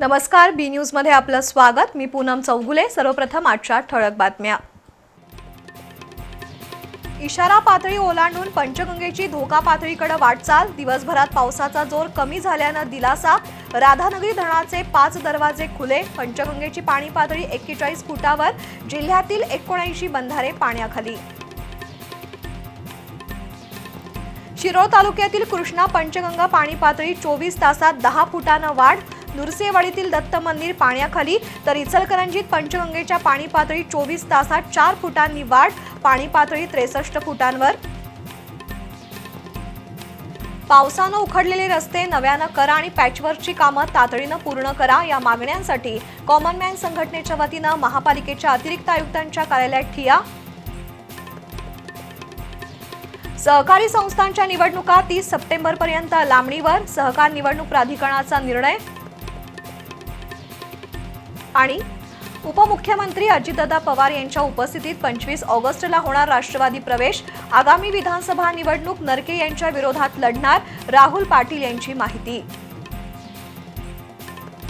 नमस्कार बी न्यूजमध्ये आपलं स्वागत. मी पूनम चौगुले. सर्वप्रथम आजच्या ठळक बातम्या. इशारा पातळी ओलांडून पंचगंगेची धोका पातळीकडे वाटचाल. दिवसभरात पावसाचा जोर कमी झाल्यानं दिलासा. राधानगरी धरणाचे पाच दरवाजे खुले. पंचगंगेची पाणी पातळी एक्केचाळीस फुटावर. जिल्ह्यातील एकोणऐंशी बंधारे पाण्याखाली. शिरोळ तालुक्यातील कृष्णा पंचगंगा पाणी पातळी चोवीस तासात दहा फुटानं वाढ. नुरसेवाडीतील दत्त मंदिर पाण्याखाली तर इचलकरंजीत पंचगंगेच्या पाणी पातळी चोवीस तासात चार फुटांनी वाढ पाणी पातळी त्रेसष्ट फुटांवर. पावसानं उखडलेले रस्ते नव्यानं करा आणि पॅचवर्कची कामं तातडीनं पूर्ण करा या मागण्यांसाठी कॉमन मॅन संघटनेच्या वतीनं महापालिकेच्या अतिरिक्त आयुक्तांच्या कार्यालयात ठिया. सहकारी संस्थांच्या निवडणुका तीस सप्टेंबरपर्यंत लांबणीवर सहकार निवडणूक प्राधिकरणाचा निर्णय. आणि उपमुख्यमंत्री अजितदादा पवार यांच्या उपस्थितीत पंचवीस ऑगस्टला होणार राष्ट्रवादी प्रवेश. आगामी विधानसभा निवडणूक नरके यांच्या विरोधात लढणार राहुल पाटील यांची माहिती.